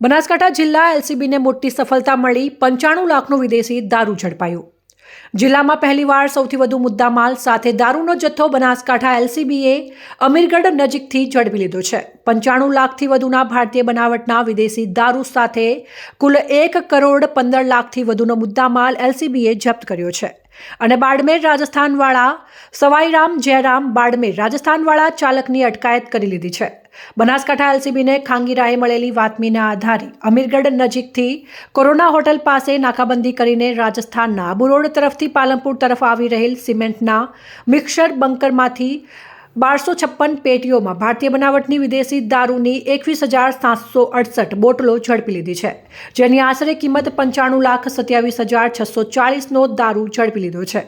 બનાસકાંઠા જિલ્લા એલસીબીને મોટી સફળતા મળી. પંચાણું લાખનું વિદેશી દારૂ ઝડપાયું. જિલ્લામાં પહેલીવાર સૌથી વધુ મુદ્દામાલ સાથે દારૂનો જથ્થો બનાસકાંઠા એલસીબીએ અમીરગઢ નજીકથી ઝડપી લીધો છે. પંચાણું લાખથી વધુના ભારતીય બનાવટના વિદેશી દારૂ સાથે કુલ એક કરોડ પંદર લાખથી વધુનો મુદ્દામાલ એલસીબીએ જપ્ત કર્યો છે. અને બાડમેર રાજસ્થાનવાળા સવાઈરામ જયરામ બાડમેર રાજસ્થાનવાળા ચાલકની અટકાયત કરી લીધી છે. બનાસકાંઠા એલસીબીને ખાંગીરાએ મળેલી બાતમીના આધારે અમીરગઢ નજીકથી કોરોના હોટલ પાસે નાકાબંધી કરીને રાજસ્થાનના બુરોડ તરફથી પાલનપુર તરફ આવી રહેલ સિમેન્ટના મિક્સર બંકરમાંથી બારસો છપ્પન પેટીઓમાં ભારતીય બનાવટની વિદેશી દારૂની એકવીસ હજાર સાતસો અડસઠ બોટલો ઝડપી લીધી છે, જેની આશરે કિંમત પંચાણું લાખ સત્યાવીસ હજાર છસો ચાળીસનો દારૂ ઝડપી લીધો છે.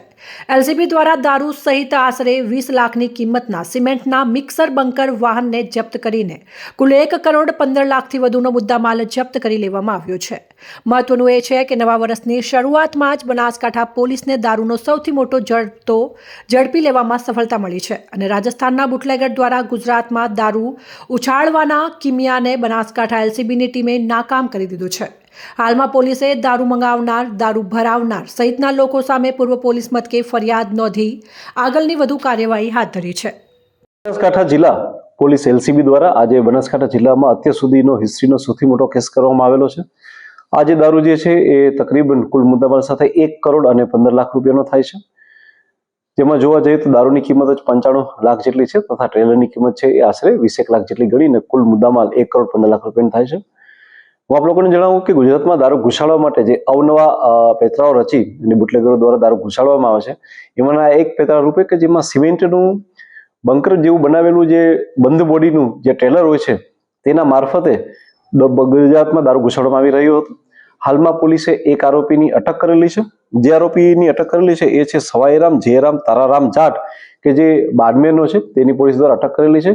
એલસીબી દ્વારા દારૂ સહિત આશરે વીસ લાખની કિંમતના સિમેન્ટના મિક્સર બંકર વાહનને જપ્ત કરીને કુલ એક કરોડ પંદર લાખથી વધુનો મુદ્દામાલ જપ્ત કરી લેવામાં આવ્યો છે. મહત્વનું એ છે કે નવા વર્ષની શરૂઆતમાં જ બનાસકાંઠા પોલીસને દારૂનો સૌથી મોટો ઝડપતો ઝડપી લેવામાં સફળતા મળી છે અને રાજસ્થાનના બુટલેગર દ્વારા ગુજરાતમાં દારૂ ઉછાળવાના કિમિયાને બનાસકાંઠા એલસીબીની ટીમે નાકામ કરી દીધું છે. હાલમાં પોલીસે દારૂ મંગાવનાર, દારૂ ભરાવનાર સહિતના લોકો સામે પૂર્વ પોલીસ મથકે ફરિયાદ નોંધી આગળની વધુ કાર્યવાહી હાથ ધરી છે. બનાસકાંઠા જિલ્લા પોલીસ એલસીબી દ્વારા આજે બનાસકાંઠા જિલ્લામાં અત્યાર સુધીનો હિસ્ટ્રીનો સૌથી મોટો કેસ કરવામાં આવેલો છે. આજે દારૂ જે છે એ તકરીબન કુલ મુદ્દામાલ સાથે એક કરોડ અને પંદર લાખ રૂપિયાનો થાય છે. જેમાં જોવા જઈએ તો દારૂની કિંમત જ પંચાણું લાખ જેટલી છે તથા ટ્રેલરની કિંમત છે એ આશરે વીસેક લાખ જેટલી ગણીને કુલ મુદ્દામાલ એક કરોડ પંદર લાખ રૂપિયાનો થાય છે. હું આપ લોકોને જણાવું કે ગુજરાતમાં દારૂ ઘુસાડવા માટે જે અવનવા પેતરાઓ રચી અને બુટલેગરો દ્વારા દારૂ ઘુસાડવામાં આવે છે, એમાંના એક પેતરા રૂપે કે જેમાં સિમેન્ટનું બંકર જેવું બનાવેલું જે બંધ બોડીનું જે ટ્રેલર હોય છે, તેના મારફતે ગુજરાતમાં દારૂ ઘુસાડવામાં આવી રહ્યો હતો. હાલમાં પોલીસે એક આરોપીની અટક કરેલી છે. જે આરોપીની અટક કરેલી છે એ છે સવાઈરામ જયરામ તારારામ જાટ, કે જે બાડમેરનો છે, તેની પોલીસ દ્વારા અટક કરેલી છે.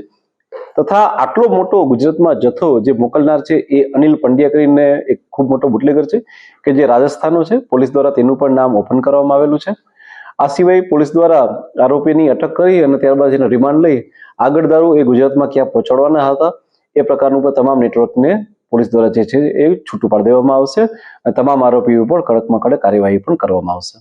તથા આટલો મોટો ગુજરાતમાં જથ્થો જે મોકલનાર છે એ અનિલ પંડ્યા કરીને એક ખૂબ મોટો બુટલેગર છે કે જે રાજસ્થાનનો છે. પોલીસ દ્વારા તેનું પણ નામ ઓપન કરવામાં આવેલું છે. આ સિવાય પોલીસ દ્વારા આરોપીની અટક કરી અને ત્યારબાદ એનો રિમાન્ડ લઈ આગળ દારૂ એ ગુજરાતમાં ક્યાં પહોંચાડવાના હતા એ પ્રકારનું પણ તમામ નેટવર્કને પોલીસ દ્વારા જે છે એ છૂટું પાડી દેવામાં આવશે અને તમામ આરોપીઓ પર કડકમાં કડક કાર્યવાહી પણ કરવામાં આવશે.